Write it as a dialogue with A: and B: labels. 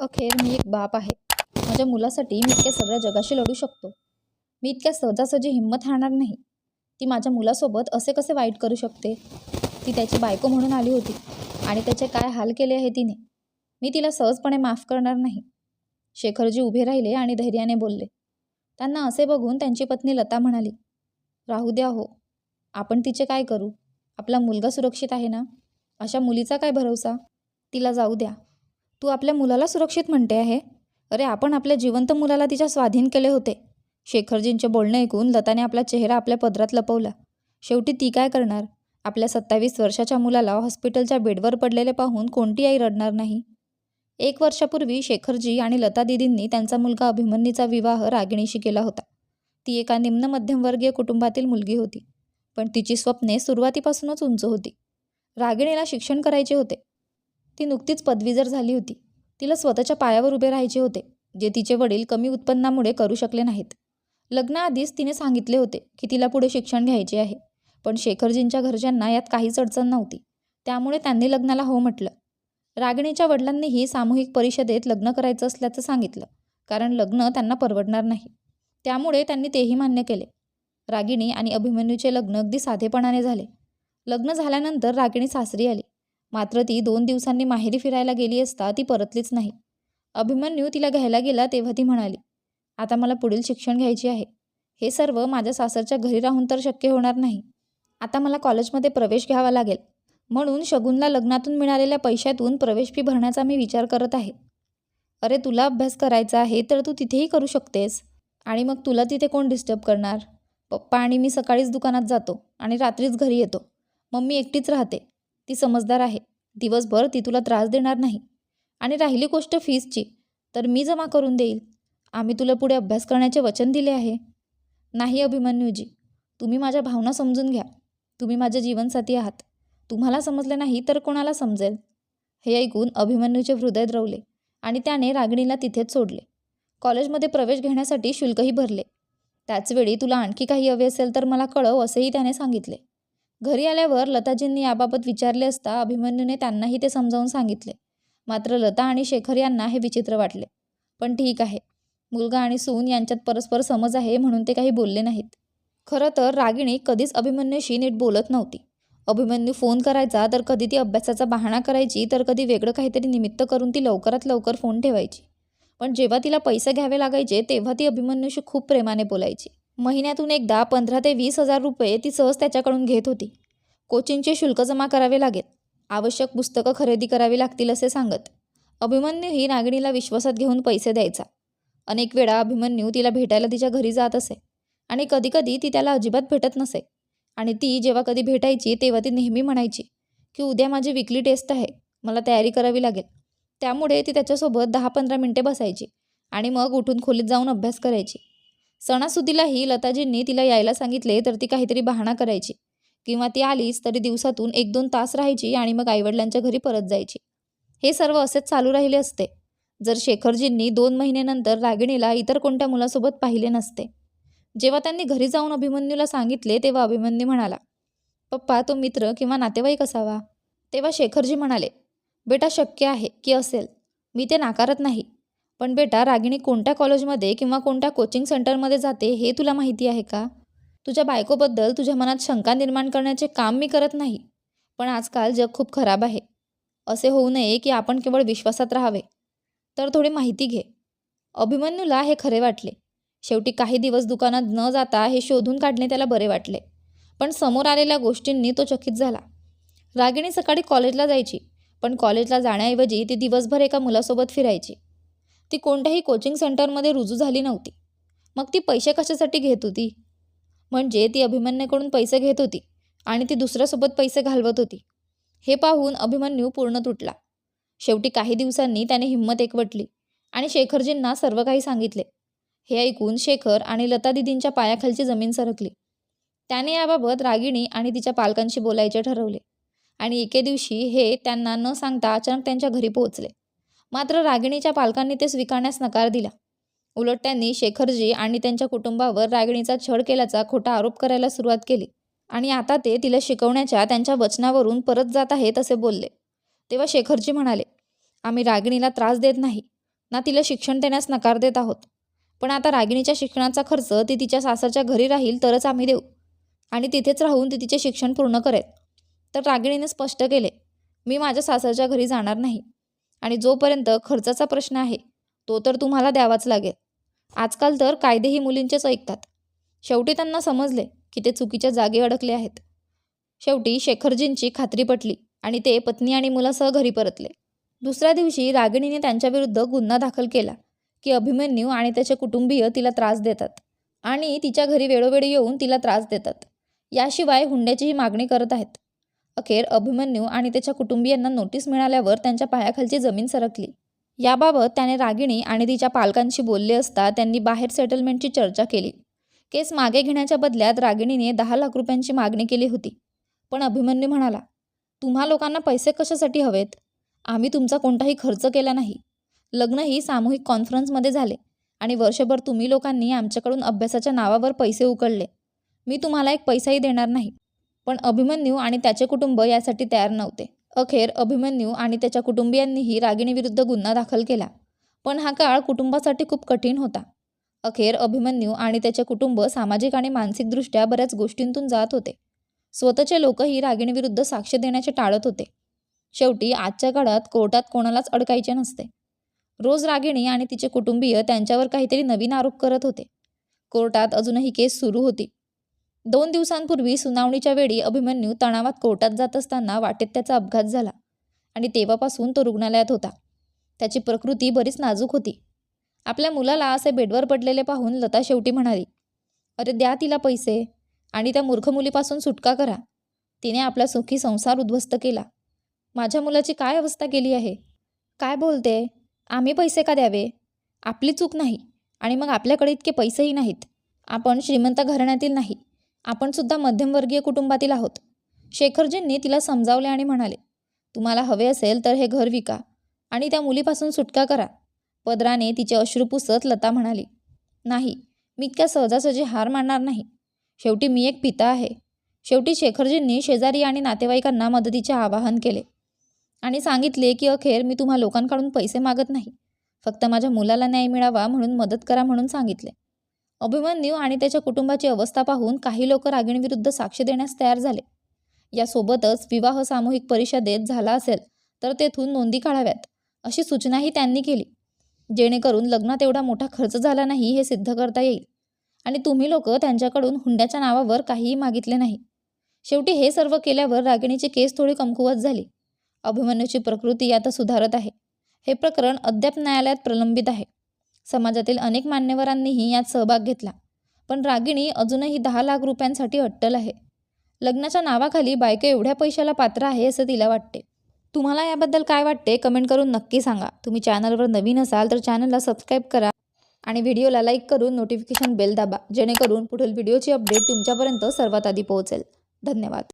A: अखेर मी एक बाप आहे. माझ्या मुलासाठी मी इतक्या सगळ्या जगाशी लढू शकतो. मी इतक्या सहजासहजी हिंमत हारणार नाही. ती माझ्या मुलासोबत असे कसे वाईट करू शकते? ती त्याची बायको म्हणून आली होती आणि त्याचे काय हाल केले आहे तिने? मी तिला सहजपणे माफ करणार नाही. शेखरजी उभे राहिले आणि धैर्याने बोलले त्यांना असे बघून त्यांची पत्नी लता म्हणाली राहू द्या हो आपण तिचे काय करू? आपला मुलगा सुरक्षित आहे ना? अशा मुलीचा काय भरवसा तिला जाऊ द्या. तू आपल्या मुलाला सुरक्षित म्हणते आहे? अरे आपण आपल्या जिवंत मुलाला तिच्या स्वाधीन केले होते. शेखरजींचे बोलणे ऐकून लताने आपला चेहरा आपल्या पदरात लपवला. शेवटी ती काय करणार? आपल्या सत्तावीस वर्षाच्या मुलाला हॉस्पिटलच्या बेडवर पडलेले पाहून कोणती आई रडणार नाही? एक वर्षापूर्वी शेखरजी आणि लता दिदींनी त्यांचा मुलगा अभिमन्यूचा विवाह रागिणीशी केला होता. ती एका निम्न मध्यमवर्गीय कुटुंबातील मुलगी होती. पण तिची स्वप्ने सुरुवातीपासूनच उंच होती. रागिणीला शिक्षण करायचे होते. ती नुकतीच पदवीधर झाली होती. तिला स्वतःच्या पायावर उभे राहायचे होते जे तिचे वडील कमी उत्पन्नामुळे करू शकले नाहीत. लग्नाआधीच तिने सांगितले होते की तिला पुढे शिक्षण घ्यायचे आहे पण शेखरजींच्या घरच्यांना यात काहीच अडचण नव्हती. त्यामुळे त्यांनी लग्नाला हो म्हटलं. रागिणीच्या वडिलांनीही सामूहिक परिषदेत लग्न करायचं असल्याचं सांगितलं कारण लग्न त्यांना परवडणार नाही. त्यामुळे त्यांनी तेही मान्य केले. रागिणी आणि अभिमन्यूचे लग्न अगदी साधेपणाने झाले. लग्न झाल्यानंतर रागिणी सासरी आली. मात्र ती दोन दिवसांनी माहेरी फिरायला गेली असता ती परतलीच नाही. अभिमन्यू तिला घ्यायला गेला तेव्हा ती म्हणाली आता मला पुढील शिक्षण घ्यायचे आहे. हे सर्व माझ्या सासरच्या घरी राहून तर शक्य होणार नाही. आता मला कॉलेजमध्ये प्रवेश घ्यावा लागेल म्हणून शगुनला लग्नातून मिळालेल्या पैशातून प्रवेश फी भरण्याचा मी विचार करत आहे. अरे तुला अभ्यास करायचा आहे तर तू तिथेही करू शकतेस. आणि मग तुला तिथे कोण डिस्टर्ब करणार? पप्पा आणि मी सकाळीच दुकानात जातो आणि रात्रीच घरी येतो. मम्मी एकटीच राहते. ती समजदार आहे. दिवसभर ती तुला त्रास देणार नाही. आणि राहिली गोष्ट फीजची तर मी जमा करून देईल. आम्ही तुला पुढे अभ्यास करण्याचे वचन दिले आहे. नाही अभिमन्यूजी. तुम्ही माझ्या भावना समजून घ्या. तुम्ही माझे जीवनसाथी आहात. तुम्हाला समजले नाही तर कोणाला समजेल? हे ऐकून अभिमन्यूचे हृदय द्रवले आणि त्याने रागिणीला तिथेच सोडले. कॉलेजमध्ये प्रवेश घेण्यासाठी शुल्कही भरले. त्याचवेळी तुला आणखी काही हवे असेल तर मला कळव असेही त्याने सांगितले. घरी आल्यावर लताजींनी याबाबत विचारले असता अभिमन्यूने त्यांनाही ते समजावून सांगितले. मात्र लता आणि शेखर यांना हे विचित्र वाटले. पण ठीक आहे. मुलगा आणि सून यांच्यात परस्पर समज आहे म्हणून ते काही बोलले नाहीत. खरं तर रागिणी कधीच अभिमन्यूशी नीट बोलत नव्हती. अभिमन्यू फोन करायचा तर कधी ती अभ्यासाचा बहाणा करायची तर कधी वेगळं काहीतरी निमित्त करून ती लवकरात लवकर फोन ठेवायची. पण जेव्हा तिला पैसे घ्यावे लागायचे तेव्हा ती अभिमन्यूशी खूप प्रेमाने बोलायची. महिन्यातून एकदा पंधरा ते वीस हजार रुपये ती सहज त्याच्याकडून घेत होती. कोचिंगचे शुल्क जमा करावे लागेल. आवश्यक पुस्तकं खरेदी करावी लागतील असे सांगत अभिमन्यू ही नागिणीला विश्वासात घेऊन पैसे द्यायचा. अनेक वेळा अभिमन्यू तिला भेटायला तिच्या घरी जात असे आणि कधीकधी ती त्याला अजिबात भेटत नसे आणि ती जेव्हा कधी भेटायची तेव्हा ती नेहमी म्हणायची की उद्या माझी विकली टेस्ट आहे मला तयारी करावी लागेल. त्यामुळे ती त्याच्यासोबत दहा पंधरा मिनटे बसायची आणि मग उठून खोलीत जाऊन अभ्यास करायची. सणासुदीलाही लताजींनी तिला यायला सांगितले तर ती काहीतरी बहाणा करायची. किंवा ती आलीच तरी दिवसातून एक दोन तास राहायची आणि मग आईवडिलांच्या घरी परत जायची. हे सर्व असेच चालू राहिले असते. जर शेखरजींनी दोन महिन्यानंतर रागिणीला इतर कोणत्या मुलासोबत पाहिले नसते. जेव्हा त्यांनी घरी जाऊन अभिमन्यूला सांगितले तेव्हा अभिमन्यू म्हणाला पप्पा तो मित्र किंवा नातेवाईक असावा. तेव्हा शेखरजी म्हणाले बेटा शक्य आहे की असेल. मी ते नाकारत नाही. पण बेटा रागिणी कोणत्या कॉलेजमध्ये किंवा कोणत्या कोचिंग सेंटरमध्ये जाते हे तुला माहिती आहे का? तुझ्या बायकोबद्दल तुझ्या मनात शंका निर्माण करण्याचे काम मी करत नाही पण आजकाल जग खूप खराब आहे. असे होऊ नये की आपण केवळ विश्वासात राहावे. तर थोडी माहिती घे. अभिमन्यूला हे खरे वाटले. शेवटी काही दिवस दुकानात न जाता हे शोधून काढणे त्याला बरे वाटले. पण समोर आलेल्या गोष्टींनी तो चकित झाला. रागिणी सकाळी कॉलेजला जायची पण कॉलेजला जाण्याऐवजी ती दिवसभर एका मुलासोबत फिरायची. ती कोणत्याही कोचिंग सेंटरमध्ये रुजू झाली नव्हती. मग ती पैसे कशासाठी घेत होती? म्हणजे ती अभिमन्यूकडून पैसे घेत होती आणि ती दुसऱ्यासोबत पैसे घालवत होती. हे पाहून अभिमन्यू पूर्ण तुटला. शेवटी काही दिवसांनी त्याने हिंमत एकवटली आणि शेखरजींना सर्व काही सांगितले. हे ऐकून शेखर आणि लता दिदींच्या पायाखालची जमीन सरकली. त्याने याबाबत रागिणी आणि तिच्या पालकांशी बोलायचे ठरवले आणि एके दिवशी हे त्यांना न सांगता अचानक त्यांच्या घरी पोहोचले. मात्र रागिणीच्या पालकांनी ते स्वीकारण्यास नकार दिला. उलट त्यांनी शेखरजी आणि त्यांच्या कुटुंबावर रागिणीचा छळ केल्याचा खोटा आरोप करायला सुरुवात केली आणि आता ते तिला शिकवण्याच्या त्यांच्या वचनावरून परत जात आहेत असे बोलले. तेव्हा शेखरजी म्हणाले आम्ही रागिणीला त्रास देत नाही ना तिला शिक्षण देण्यास नकार देत आहोत. पण आता रागिणीच्या शिक्षणाचा खर्च ती तिच्या सासरच्या घरी राहील तरच आम्ही देऊ. आणि तिथेच राहून ती तिचे शिक्षण पूर्ण करेल. तर रागिणीने स्पष्ट केले मी माझ्या सासरच्या घरी जाणार नाही. आणि जोपर्यंत खर्चाचा प्रश्न आहे तो तर तुम्हाला द्यावाच लागेल. आजकाल तर कायदेही मुलींचेच ऐकतात. शेवटी त्यांना समजले की ते चुकीच्या जागी अडकले आहेत. शेवटी शेखरजींची खात्री पटली आणि ते पत्नी आणि मुलासह घरी परतले. दुसऱ्या दिवशी रागिणीने त्यांच्याविरुद्ध गुन्हा दाखल केला की अभिमन्यू आणि त्याचे कुटुंबीय तिला त्रास देतात आणि तिच्या घरी वेळोवेळी येऊन तिला त्रास देतात. याशिवाय हुंड्याचीही मागणी करत आहेत. अखेर अभिमन्यू आणि त्याच्या कुटुंबियांना नोटीस मिळाल्यावर त्यांच्या पायाखालची जमीन सरकली. याबाबत त्याने रागिणी आणि तिच्या पालकांशी बोलले असता त्यांनी बाहेर सेटलमेंटची चर्चा केली. केस मागे घेण्याच्या बदल्यात रागिणीने दहा लाख रुपयांची मागणी केली होती. पण अभिमन्यू म्हणाला तुम्हा लोकांना पैसे कशासाठी हवेत? आम्ही तुमचा कोणताही खर्च केला नाही. लग्नही सामूहिक कॉन्फरन्समध्ये झाले आणि वर्षभर तुम्ही लोकांनी आमच्याकडून अभ्यासाच्या नावावर पैसे उकळले. मी तुम्हाला एक पैसाही देणार नाही. पण अभिमन्यू आणि त्याचे कुटुंब यासाठी तयार नव्हते. अखेर अभिमन्यू आणि त्याच्या कुटुंबियांनीही रागिणीविरुद्ध गुन्हा दाखल केला. पण हा काळ कुटुंबासाठी खूप कठीण होता. अखेर अभिमन्यू आणि त्याचे कुटुंब सामाजिक आणि मानसिकदृष्ट्या बऱ्याच गोष्टींतून जात होते. स्वतःचे लोकही रागिणीविरुद्ध साक्ष देण्याचे टाळत होते. शेवटी आजच्या काळात कोर्टात कोणालाच अडकायचे नसते. रोज रागिणी आणि तिचे कुटुंबीय त्यांच्यावर काहीतरी नवीन आरोप करत होते. कोर्टात अजूनही केस सुरू होती. दोन दिवसांपूर्वी सुनावणीच्या वेळी अभिमन्यू तणावात कोर्टात जात असताना वाटेत त्याचा अपघात झाला आणि तेव्हापासून तो रुग्णालयात होता. त्याची प्रकृती बरीच नाजूक होती. आपल्या मुलाला असे बेडवर पडलेले पाहून लता शेवटी म्हणाली अरे द्या तिला पैसे आणि त्या मूर्ख मुलीपासून सुटका करा. तिने आपला सुखी संसार उद्ध्वस्त केला. माझ्या मुलाची काय अवस्था केली आहे? काय बोलते? आम्ही पैसे का द्यावे? आपली चूक नाही आणि मग आपल्याकडे इतके पैसेही नाहीत. आपण श्रीमंत घराण्यातील नाही. आपण सुद्धा मध्यमवर्गीय कुटुंबातील आहोत. शेखरजींनी तिला समजावले आणि म्हणाले तुम्हाला हवे असेल तर हे घर विका आणि त्या मुलीपासून सुटका करा. पदराने तिचे अश्रू पुसत लता म्हणाली नाही मी इतक्या सहजासहजी हार मानणार नाही. शेवटी मी एक पिता आहे. शेवटी शेखरजींनी शेजारी आणि नातेवाईकांना मदतीचे आवाहन केले आणि सांगितले की अखेर मी तुम्हा लोकांकडून पैसे मागत नाही. फक्त माझ्या मुलाला न्याय मिळावा म्हणून मदत करा म्हणून सांगितले. अभिमन्यू आणि त्याच्या कुटुंबाची अवस्था पाहून काही लोक रागिणीविरुद्ध साक्ष देण्यास तयार झाले. यासोबतच विवाह सामूहिक परिषदेत झाला असेल तर तेथून नोंदी काढाव्यात अशी सूचनाही त्यांनी केली. जेणेकरून लग्नात एवढा मोठा खर्च झाला नाही हे सिद्ध करता येईल. आणि तुम्ही लोक त्यांच्याकडून हुंड्याच्या नावावर काहीही मागितले नाही. शेवटी हे सर्व केल्यावर रागिणीची केस थोडी कमकुवत झाली. अभिमन्यूची प्रकृती आता सुधारत आहे. हे प्रकरण अद्याप न्यायालयात प्रलंबित आहे. समाजातील अनेक मान्यवरांनीही यात सहभाग घेतला. पण रागिणी अजूनही दहा लाख रुपयांसाठी अट्टल आहे. लग्नाच्या नावाखाली बायको एवढ्या पैशाला पात्र आहे असं तिला वाटते. तुम्हाला याबद्दल काय वाटते? कमेंट करून नक्की सांगा. तुम्ही चॅनलवर नवीन असाल तर चॅनलला सबस्क्राईब करा आणि व्हिडिओला लाईक करून नोटिफिकेशन बेल दाबा जेणेकरून पुढील व्हिडिओची अपडेट तुमच्यापर्यंत सर्वात आधी पोहोचेल. धन्यवाद.